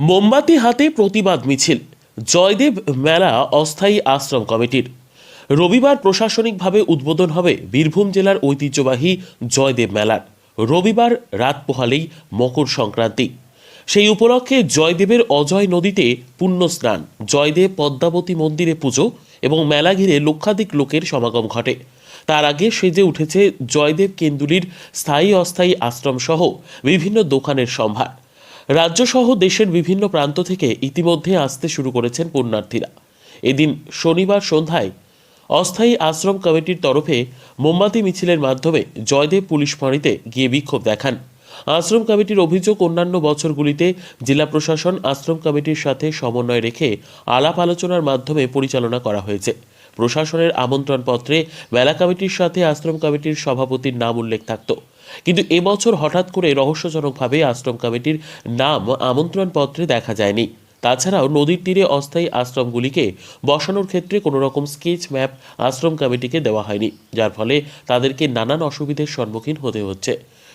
মোমবাতি হাতে প্রতিবাদ মিছিল। জয়দেব মেলা অস্থায়ী আশ্রম কমিটির। রবিবার প্রশাসনিকভাবে উদ্বোধন হবে বীরভূম জেলার ঐতিহ্যবাহী জয়দেব মেলার। রবিবার রাত পোহালেই মকর সংক্রান্তি। সেই উপলক্ষে জয়দেবের অজয় নদীতে পুণ্য স্নান, জয়দেব পদ্মাবতী মন্দিরে পুজো এবং মেলা ঘিরে লক্ষাধিক লোকের সমাগম ঘটে। তার আগে সেজে উঠেছে জয়দেব কেন্দুলির স্থায়ী অস্থায়ী আশ্রম সহ বিভিন্ন দোকানের সম্ভার। রাজ্যসহ দেশের বিভিন্ন প্রান্ত থেকে ইতিমধ্যে আসতে শুরু করেছেন পুণ্যার্থীরা। এদিন শনিবার সন্ধ্যায় অস্থায়ী আশ্রম কমিটির তরফে মোমবাতি মিছিলের মাধ্যমে জয়দেব পুলিশ ফাঁড়িতে গিয়ে বিক্ষোভ দেখান। আশ্রম কমিটির অভিযোগ অন্যান্য বছরগুলিতে জেলা প্রশাসন আশ্রম কমিটির সাথে সমন্বয় রেখে আলাপ আলোচনার মাধ্যমে পরিচালনা করা হয়েছে। প্রশাসনের আমন্ত্রণপত্রে মেলা কমিটির সাথে আশ্রম কমিটির সভাপতির নাম উল্লেখ থাকত। কিন্তু এবছর হঠাৎ করে রহস্যজনকভাবে আশ্রম কমিটির নাম আমন্ত্রণপত্রে দেখা যায়নি। তাছাড়াও নদীর তীরে অস্থায়ী আশ্রমগুলিকে বসানোর ক্ষেত্রে কোনো রকম স্কেচ ম্যাপ আশ্রম কমিটিকে দেওয়া হয়নি, যার ফলে তাদেরকে নানান অসুবিধার সম্মুখীন হতে হচ্ছে।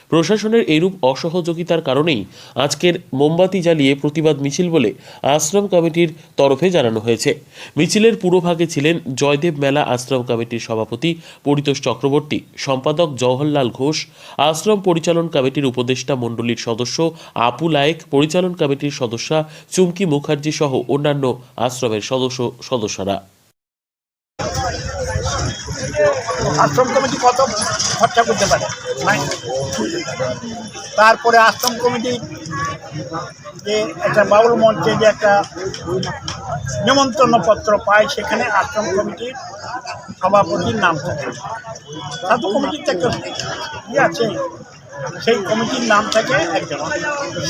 প্রশাসনের এরূপ অসহযোগিতার কারণেই আজকের মোমবাতি জ্বালিয়ে প্রতিবাদ মিছিল বলে আশ্রম কমিটির তরফে জানানো হয়েছে। মিছিলের পুরোভাগে ছিলেন জয়দেব মেলা আশ্রম কমিটির সভাপতি পরিতোষ চক্রবর্তী, সম্পাদক জওহরলাল ঘোষ, আশ্রম পরিচালন কমিটির উপদেষ্টা মণ্ডলীর সদস্য আপু লায়েক, পরিচালন কমিটির সদস্যা চুমকি মুখার্জি সহ অন্যান্য আশ্রমের সদস্য সদস্যরা আশ্রম কমিটি কত খরচা করতে পারে? তারপরে আশ্রম কমিটি যে একটা বাউল মঞ্চে যে একটা নিমন্ত্রণ পত্র পায়, সেখানে আশ্রম কমিটির সভাপতির নাম থাকে। সাধু কমিটির থেকে ইয়ে আছে, সেই কমিটির নাম থাকে একজন।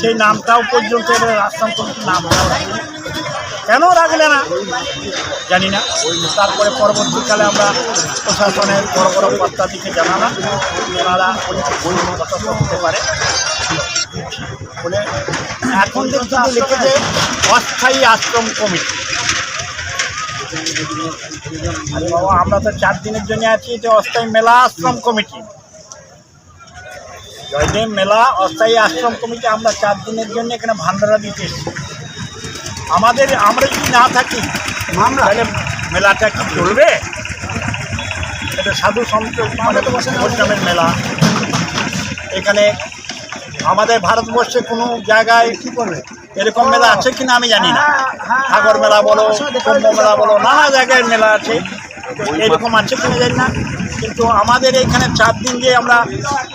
সেই নামটাও পর্যন্ত এবার আশ্রম কমিটির নাম কেন রাখলে না? জানি না। তারপরে পরবর্তীকালে আমরা প্রশাসনের বড় বড় কর্তাদিকে জানালাম ওনারা করতে পারে। এখন লিখেছে অস্থায়ী আশ্রম কমিটি। আমরা তো চার দিনের জন্য আছি, এটা অস্থায়ী মেলা আশ্রম কমিটি। জয়দেব মেলা অস্থায়ী আশ্রম কমিটি, আমরা চার দিনের জন্য এখানে ভান্ডারা দিতে এসেছি। আমাদের আমরা যদি না থাকি তাহলে মেলাটা কি চলবে? এটা সাধু সন্ত মানে বৈষ্ণবের মেলা। এখানে আমাদের ভারতবর্ষে কোনো জায়গায় কি করবে এরকম মেলা আছে কিনা আমি জানি না। সাগর মেলা বলো কুম্ভ মেলা বলো নানা জায়গায় মেলা আছে। এরকম আছে কিনা জানি না। কিন্তু আমাদের এখানে চার দিন যে আমরা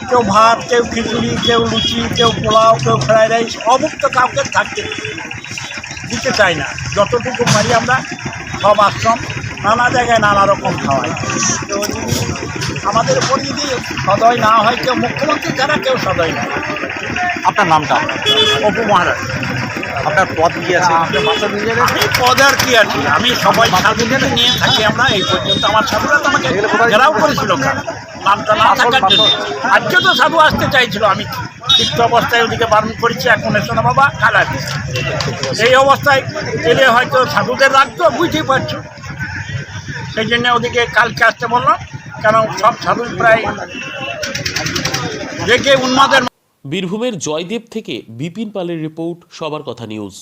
কেউ ভাত কেউ খিচুড়ি কেউ লুচি কেউ পোলাও কেউ ফ্রাইড রাইস অভুক্ত কাউকে থাকতে। দিতে চাই না। যতটুকু পারি আমরা সব আশ্রম নানা জায়গায় নানা রকম খাওয়াই। তো আমাদের উপর যদি সদয় না হয় কেউ মুখ্যমন্ত্রী ছাড়া কেউ সদয় না। আপনার নামটা? অপু মহারাজ। আপনার পদ কি আছে? আমি পদ আর কি আছি? আমি সবাই সাধুদের নিয়ে থাকি আমরা এই পর্যন্ত আমার সাধুরা তো আমাকে ঘেরাও করেছিল নামটা না থাকার জন্য। আজকে তো সাধু আসতে চাইছিল আমি তিক্ত অবস্থায় ওদিকে বারণ করেছে, এখন এসো না বাবা, কালা এই অবস্থায় এলে হয়তো সাধুদের রাখতো বুঝতেই পারছ। সেই জন্য ওদিকে কালকে আসতে বললাম কারণ সব সাধু প্রায় রেগে উন্মাদের বীরভূমের জয়দেব থেকে বিপিন পালের রিপোর্ট, সবার কথা নিউজ।